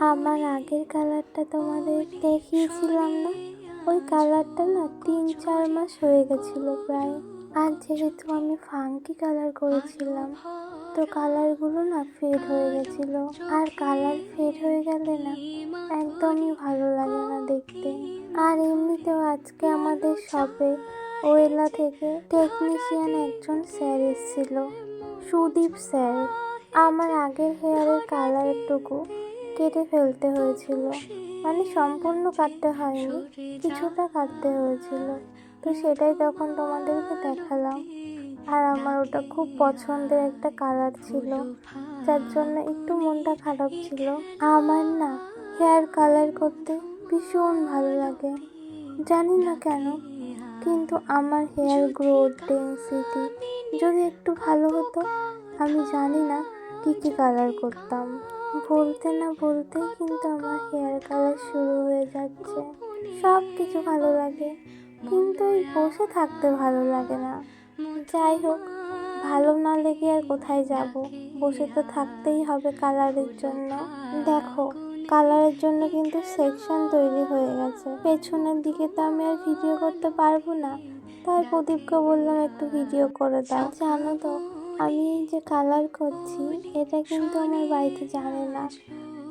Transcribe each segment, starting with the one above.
আমার আগের কালারটা তোমাদের দেখিয়েছিলাম না? ওই কালারটা না তিন, চার মাস হয়ে গেছিল প্রায়। আর যেহেতু আমি ফাঙ্কি কালার করেছিলাম, তো কালারগুলো না ফেড হয়ে গেছিল। আর কালার ফেড হয়ে গেলে না একদমই ভালো লাগে না দেখতে। আর এমনিতেও আজকে আমাদের শপে ওয়েলা থেকে টেকনিশিয়ান একজন স্যার এসেছিল, সুদীপ স্যার। আমার আগের হেয়ারের কালারটুকু কেটে ফেলতে হয়েছিল। মানে সম্পূর্ণ কাটতে হয়নি, কিছুটা কাটতে হয়েছিল। তো সেটাই তখন তোমাদেরকে দেখালাম। আর আমার ওটা খুব পছন্দের একটা কালার ছিল, যার জন্য একটু মনটা খারাপ ছিল। আমার না হেয়ার কালার করতে ভীষণ ভালো লাগে। জানি না কেন, কিন্তু আমার হেয়ার গ্রোথ ডেন্সিটি যদি একটু ভালো হতো, আমি জানি না কী কী কালার করতাম। বলতে না বলতেই কিন্তু আমার হেয়ার কালার শুরু হয়ে যাচ্ছে। সব কিছু ভালো লাগে, কিন্তু এই বসে থাকতে ভালো লাগে না। যাই হোক, ভালো না লেগে আর কোথায় যাব? বসে তো থাকতেই হবে কালারের জন্য। দেখো কালারের জন্য কিন্তু সেকশন তৈরি হয়ে গেছে। পেছনের দিকে তো আমি আর ভিডিও করতে পারব না। তাই প্রদীপকে বললাম একটু ভিডিও করে দাও। জানো তো আমি যে কালার করছি, এটা কিন্তু আমার বাড়িতে জানে না।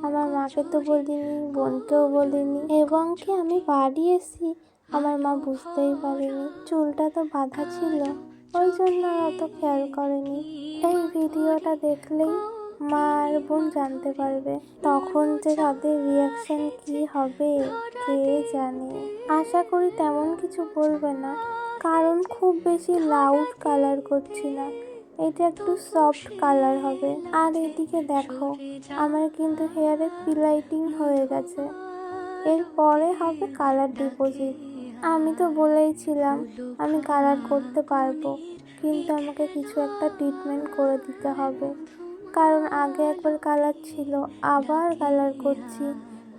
আমার মাকে তো বলিনি, বোনকেও বলিনি, এবং কি আমি বাড়ি এসি আমার মা বুঝতেই পারেনি। চুলটা তো বাঁধা ছিল, ওই জন্য অত খেয়াল করেনি। এই ভিডিওটা দেখলেই মা আর বোন জানতে পারবে, তখন যে তাদের রিয়াকশন কি হবে, কে জানে। আশা করি তেমন কিছু বলবে না, কারণ খুব বেশি লাউড কালার করছি না। এটা একটু সফট কালার হবে। আর এদিকে দেখো, আমার কিন্তু হেয়ারে পিলাইটিং হয়ে গেছে। এরপরে হবে কালার ডিপোজিট আমি তো বলেইছিলাম আমি কালার করতে পারব। কিন্তু আমাকে কিছু একটা ট্রিটমেন্ট করে দিতে হবে। কারণ আগে একবার কালার ছিল, আবার কালার করছি।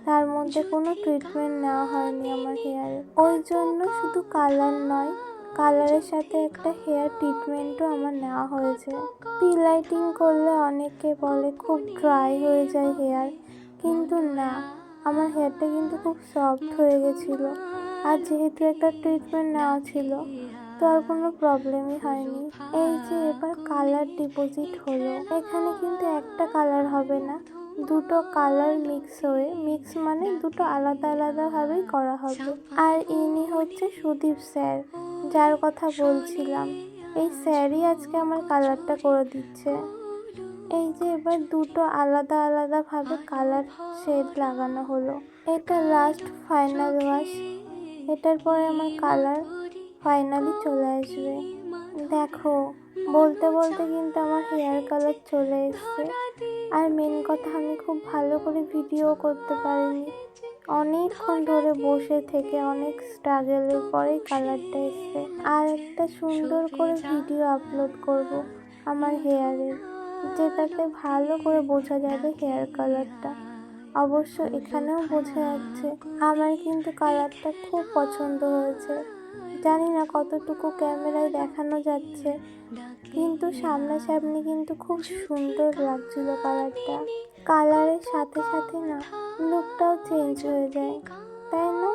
তার মধ্যে কোনো ট্রিটমেন্ট নেওয়া হয়নি আমার হেয়ারে ওই জন্য শুধু কালার নয় কালারের সাথে একটা হেয়ার ট্রিটমেন্টও আমার নেওয়া হয়েছে। পিলাইটিং করলে অনেকে বলে খুব ড্রাই হয়ে যায় হেয়ার, কিন্তু না, আমার হেয়ারটা কিন্তু খুব সফট হয়ে গেছিল। আর যেহেতু একটা ট্রিটমেন্ট নেওয়া ছিল, তো আর কোনো প্রবলেমই হয়নি। এই যে এবার কালার ডিপোজিট হলো, এখানে কিন্তু একটা কালার হবে না, দুটো কালার মিক্স হয়ে মিক্স মানে দুটো আলাদা আলাদাভাবেই করা হবে। আর ইনি হচ্ছে সুদীপ স্যার যার কথা বলছিলাম এই স্যারই আজকে আমার কালারটা করে দিচ্ছে। এই যে এবার দুটো আলাদা আলাদাভাবে কালার শেড লাগানো হলো। এটা লাস্ট ফাইনাল ওয়াশ এটার পরে আমার কালার ফাইনালি চলে আসবে। দেখো বলতে বলতে কিন্তু আমার হেয়ার কালার চলে এসছে। আর মেন কথা আমি খুব ভালো করে ভিডিও করতে পারিনি। অনেকক্ষণ ধরে বসে থেকে অনেক স্ট্রাগলের পরেই কালারটা এসছে। আর একটা সুন্দর করে ভিডিও আপলোড করব আমার হেয়ারের যেটাতে ভালো করে বোঝা যাবে হেয়ার কালারটা অবশ্য এখানেও বোঝা যাচ্ছে আমার কিন্তু কালারটা খুব পছন্দ হয়েছে। জানি না কতটুকু ক্যামেরায় দেখানো যাচ্ছে, কিন্তু সামনাসামনি কিন্তু খুব সুন্দর লাগছিল কালারটা কালারের সাথে সাথে না লুকটাও চেঞ্জ হয়ে যায় তাই না?